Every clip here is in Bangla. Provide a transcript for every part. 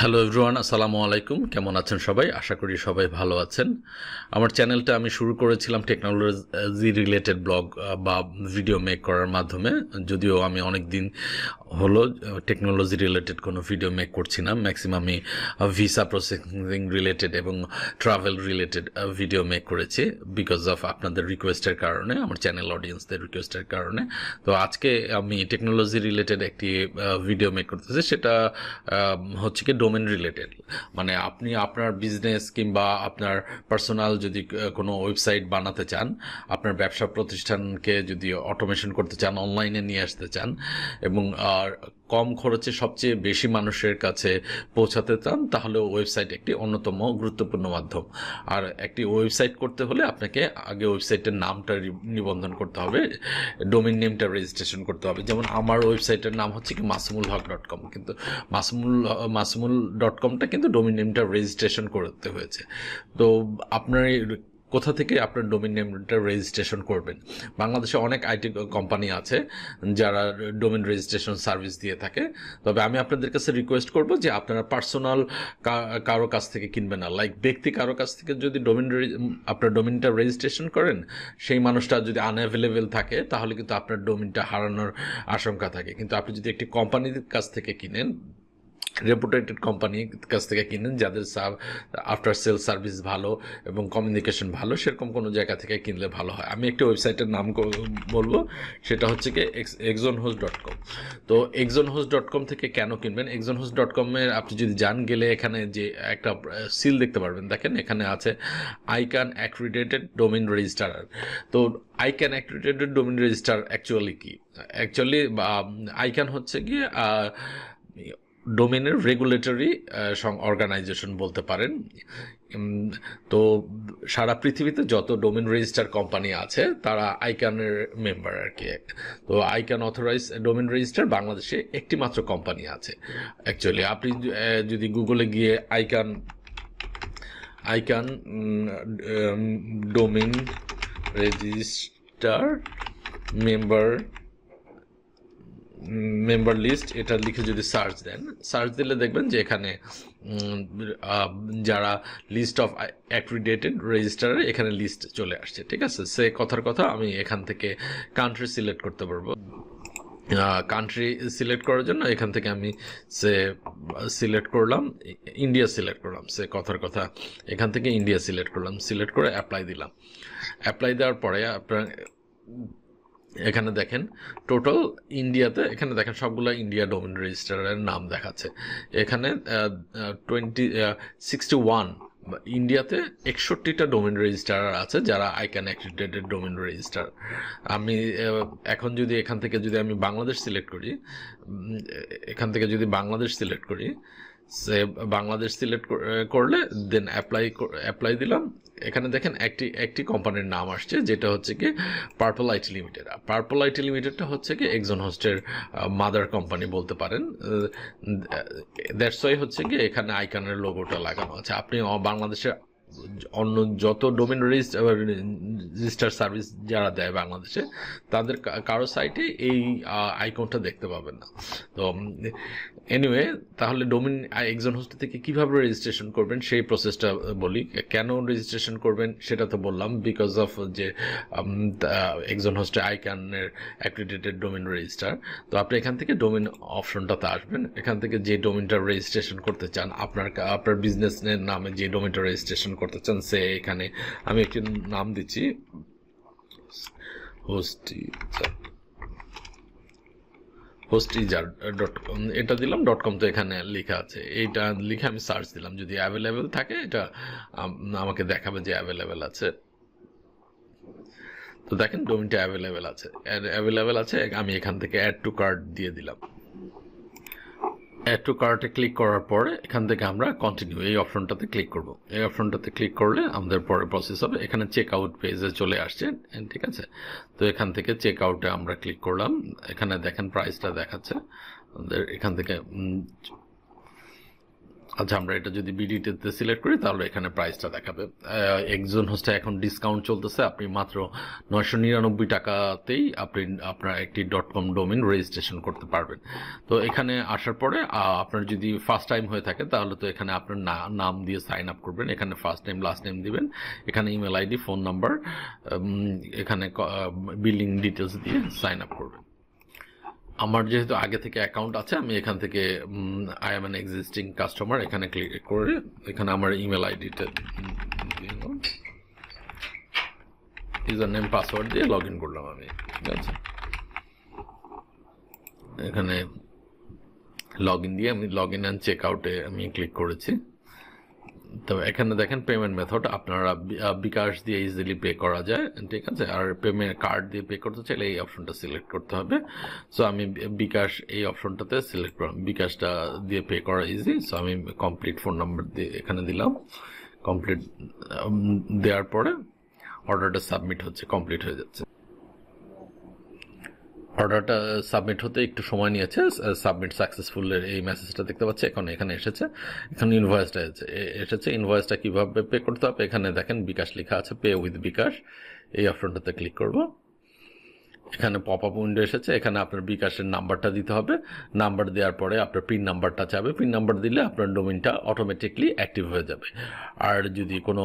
হ্যালো এভরিওয়ান আসসালামু আলাইকুম কেমন আছেন সবাই? আশা করি সবাই ভালো আছেন। আমার চ্যানেলটা আমি শুরু করেছিলাম টেকনোলজি রিলেটেড ব্লগ বা ভিডিও মেক করার মাধ্যমে। যদিও আমি অনেক দিন হলো টেকনোলজি রিলেটেড কোনো ভিডিও মেক করছি না। ম্যাক্সিমামই ভিসা প্রসেসিং রিলেটেড এবং ট্রাভেল রিলেটেড ভিডিও মেক করেছি বিকজ অফ আপনাদের রিকোয়েস্টের কারণে, আমার চ্যানেল অডিয়েন্সদের রিকোয়েস্টের কারণে। তো আজকে আমি টেকনোলজি রিলেটেড একটি ভিডিও মেক করতেছি। সেটা হচ্ছে কি ডোমেন রিলেটেড মানে আপনি আপনার বিজনেস কিংবা আপনার পার্সোনাল যদি কোনো ওয়েবসাইট বানাতে চান, আপনার ব্যবসা প্রতিষ্ঠানকে যদি অটোমেশন করতে চান অনলাইনে নিয়ে আসতে চান, এবং আর কম খরচে সবচেয়ে বেশি মানুষের কাছে পৌঁছাতে চান, তাহলে ওয়েবসাইট একটি অন্যতম গুরুত্বপূর্ণ মাধ্যম। আর একটি ওয়েবসাইট করতে হলে আপনাকে আগে ওয়েবসাইটের নামটা নিবন্ধন করতে হবে ডোমেন নেমটা রেজিস্ট্রেশন করতে হবে। যেমন আমার ওয়েবসাইটের নাম হচ্ছে কি মাসুমুল হক ডট কম কিন্তু মাসুমুল মাসুমুল ডট কমটা কিন্তু ডোমেন নেমটা রেজিস্ট্রেশন করতে হয়েছে। তো আপনার কোথা থেকে আপনার ডোমেন নেমটা রেজিস্ট্রেশন করবেন? বাংলাদেশে অনেক আইটি কোম্পানি আছে যারা ডোমেন রেজিস্ট্রেশন সার্ভিস দিয়ে থাকে। তবে আমি আপনাদের কাছে রিকোয়েস্ট করব যে আপনারা পার্সোনাল কারও কাছ থেকে কিনবেন না। লাইক ব্যক্তি কারও কাছ থেকে যদি ডোমেন আপনার ডোমিনটা রেজিস্ট্রেশন করেন, সেই মানুষটা যদি আনঅ্যাভেলেবেল থাকে, তাহলে কিন্তু আপনার ডোমিনটা হারানোর আশঙ্কা থাকে। কিন্তু আপনি যদি একটি কোম্পানির কাছ থেকে কিনেন রেপুটেটেড কোম্পানির কাছ থেকে কিনেন, যাদের সাব আফটার সেল সার্ভিস ভালো এবং কমিউনিকেশন ভালো, সেরকম কোনো জায়গা থেকে কিনলে ভালো হয়। আমি একটি ওয়েবসাইটের নাম বলব, সেটা হচ্ছে কি এক্সন হোস্ট ডট কম তো এক্সন হোস ডট কম থেকে কেন কিনবেন? এক্সন হোস্ট ডট কমের আপনি যদি যান, গেলে এখানে যে একটা সিল দেখতে পারবেন। দেখেন, এখানে আছে আইকান অ্যাক্রিডেটেড ডোমেন রেজিস্টারার তো ICANN accredited domain registrar actually কি? অ্যাকচুয়ালি আইক্যান হচ্ছে গিয়ে ডোমেনের রেগুলেটরি অর্গানাইজেশন বলতে পারেন। তো সারা পৃথিবীতে যত ডোমেন রেজিস্টার কোম্পানি আছে, তারা আইকানের মেম্বার আর কি। তো আইকান অথরাইজ ডোমেন রেজিস্টার বাংলাদেশে একটি মাত্র কোম্পানি আছে। অ্যাকচুয়ালি আপনি যদি গুগলে গিয়ে ICANN ICANN domain registrar member member list এটা লিখে যদি সার্চ দেন সার্চ দিলে দেখবেন যে এখানে যারা লিস্ট অফ অ্যাক্রিডেটেড রেজিস্টারে এখানে লিস্ট চলে আসছে, ঠিক আছে? সে কথার কথা আমি এখান থেকে কান্ট্রি সিলেক্ট করতে পারব। কান্ট্রি সিলেক্ট করার জন্য এখান থেকে আমি সে সিলেক্ট করলাম ইন্ডিয়া সিলেক্ট করলাম, সে কথার কথা এখান থেকে ইন্ডিয়া সিলেক্ট করলাম সিলেক্ট করে অ্যাপ্লাই দিলাম। অ্যাপ্লাই দেওয়ার পরে আপনার এখানে দেখেন টোটাল ইন্ডিয়াতে এখানে দেখেন সবগুলো ইন্ডিয়া ডোমেন রেজিস্টারের নাম দেখাচ্ছে। এখানে টোয়েন্টি সিক্সটি ওয়ান ইন্ডিয়াতে একষট্টিটা ডোমেন রেজিস্টার আছে যারা আইক্যান অ্যাক্রিডেটেড ডোমেন রেজিস্টার আমি এখন যদি এখান থেকে যদি আমি বাংলাদেশ সিলেক্ট করি এখান থেকে যদি বাংলাদেশ সিলেক্ট করি সে বাংলাদেশ সিলেক্ট করলে দেন অ্যাপ্লাই অ্যাপ্লাই দিলাম। এখানে দেখেন একটি একটি কোম্পানির নাম আসছে, যেটা হচ্ছে কি purple IT limited purple IT লিমিটেডটা হচ্ছে কি একজন হোস্টের মাদার কোম্পানি বলতে পারেন। দ্যাটস ওয়াই হচ্ছে কি এখানে আইকানের লোগোটা লাগানো আছে। আপনি বাংলাদেশের অন্য যত ডোমেন রেজিস্টার সার্ভিস যারা দেয় বাংলাদেশে, তাদের কারও সাইটে এই আইকনটা দেখতে পাবেন না। তো এনিওয়ে তাহলে ডোমেন একজন হোস্ট থেকে কীভাবে রেজিস্ট্রেশন করবেন সেই প্রসেসটা বলি। কেন রেজিস্ট্রেশন করবেন সেটা তো বললাম বিকজ অফ যে একজন হোস্টে আইকানের অ্যাক্রিডেটেড ডোমেন রেজিস্টার তো আপনি এখান থেকে ডোমেন অপশনটাতে আসবেন। এখান থেকে যে ডোমেনটা রেজিস্ট্রেশন করতে চান, আপনার আপনার বিজনেসের নামে যে ডোমেনটা রেজিস্ট্রেশন করতে চান, সে এখানে। আমি একটি নাম দিচ্ছি। হোস্টি হোস্টিজার ডট কম। এটা দিলাম, ডট কম তো এখানে লেখা আছে। এইটা লিখে আমি সার্চ দিলাম। যদি অ্যাভেলেবেল থাকে, এটা আমাকে দেখাবে যে অ্যাভেলেবেল আছে। তো দেখেন, ডোমিনটা অ্যাভেলেবেল আছে। অ্যাভেলেবেল আছে, আমি এখান থেকে অ্যাড টু কার্ড দিয়ে দিলাম। অ্যাড টু কার্টে ক্লিক করার পরে এখান থেকে আমরা কন্টিনিউ এই অপশনটাতে ক্লিক করব। এই অপশনটাতে ক্লিক করলে আমাদের পরে প্রসেস হবে। এখানে চেক আউট পেজে চলে আসছে, ঠিক আছে? তো এখান থেকে চেক আউটে আমরা ক্লিক করলাম। এখানে দেখেন প্রাইসটা দেখাচ্ছে। আমাদের এখান থেকে আচ্ছা আমরা এটা যদি বিডিটিতে সিলেক্ট করি, তাহলে এখানে প্রাইসটা দেখাবে। একজন হোস্টে এখন ডিসকাউন্ট চলতেছে। আপনি মাত্র নয়শো নিরানব্বই টাকাতেই আপনি আপনার একটি ডট কম ডোমেন রেজিস্ট্রেশন করতে পারবেন। তো এখানে আসার পরে আপনার যদি ফার্স্ট টাইম হয়ে থাকে, তাহলে তো এখানে আপনার নাম দিয়ে সাইন আপ করবেন। এখানে ফার্স্ট টাইম লাস্ট টাইম দিবেন। এখানে ইমেল আইডি ফোন নাম্বার এখানে বিল্ডিং ডিটেলস দিয়ে সাইন আপ করবেন। আমার যেহেতু আগে থেকে অ্যাকাউন্ট আছে, আমি এখান থেকে I am an existing customer এখানে ক্লিক করে এখানে আমার ইমেল আইডিটা ইউজার নেম পাসওয়ার্ড দিয়ে লগ ইন করলাম আমি, ঠিক আছে? এখানে লগ ইন দিয়ে আমি লগ ইন অ্যান্ড চেক আউটে আমি ক্লিক করেছি। তো এখানে দেখেন পেমেন্ট মেথড আপনারা বিকাশ দিয়ে ইজিলি পে করা যায়, ঠিক আছে? আর পেমেন্ট কার্ড দিয়ে পে করতে চাইলে এই অপশনটা সিলেক্ট করতে হবে। সো আমি বিকাশ এই অপশনটাতে সিলেক্ট করলাম বিকাশটা দিয়ে পে করা ইজি সো আমি কমপ্লিট ফোন নাম্বার দিয়ে এখানে দিলাম। কমপ্লিট দেওয়ার পরে অর্ডারটা সাবমিট হচ্ছে কমপ্লিট হয়ে যাচ্ছে। অর্ডারটা সাবমিট হতে একটু সময় নিয়েছে। সাবমিট সাকসেসফুল এই মেসেজটা দেখতে পাচ্ছি। এখন এখানে এসেছে। এখন ইনভয়েসটা এসেছে। ইনভয়েসটা কীভাবে পে করতে হবে? এখানে দেখেন বিকাশ লেখা আছে পে উইথ বিকাশ। এই অপশনটাতে ক্লিক করব। এখানে পপ আপ উইন্ডো এসেছে, এখানে আপনার বিকাশের নাম্বারটা দিতে হবে। নাম্বার দেওয়ার পরে আপনার পিন নাম্বারটা চাবে। পিন নাম্বার দিলে আপনার ডোমিনটা অটোমেটিকলি অ্যাক্টিভ হয়ে যাবে। আর যদি কোনো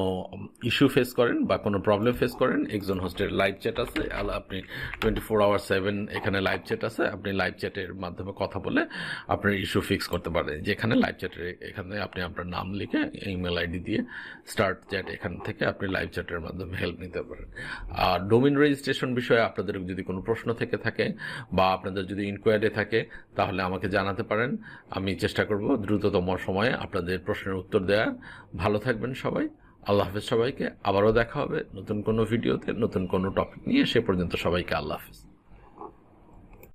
ইস্যু ফেস করেন বা কোনো প্রবলেম ফেস করেন একজন হোস্টের লাইভ চ্যাট আছে। আপনি টোয়েন্টি ফোর আওয়ার সেভেন এখানে লাইভ চ্যাট আছে। আপনি লাইভ চ্যাটের মাধ্যমে কথা বলে আপনার ইস্যু ফিক্স করতে পারেন। যেখানে লাইভ চ্যাটের এখানে আপনি আপনার নাম লিখে ইমেল আইডি দিয়ে স্টার্ট চ্যাট এখান থেকে আপনি লাইভ চ্যাটের মাধ্যমে হেল্প নিতে পারেন। আর ডোমিন রেজিস্ট্রেশন বিষয়ে আপনাদের যদি কোনো প্রশ্ন থেকে থাকে বা আপনাদের যদি ইনকোয়ারি থাকে, তাহলে আমাকে জানাতে পারেন। আমি চেষ্টা করব দ্রুততম সময়ে আপনাদের প্রশ্নের উত্তর দেওয়ার। ভালো থাকবেন সবাই। আল্লাহ হাফেজ সবাইকে। আবারও দেখা হবে নতুন কোনো ভিডিওতে, নতুন কোনো টপিক নিয়ে। সে পর্যন্ত সবাইকে আল্লাহ হাফেজ।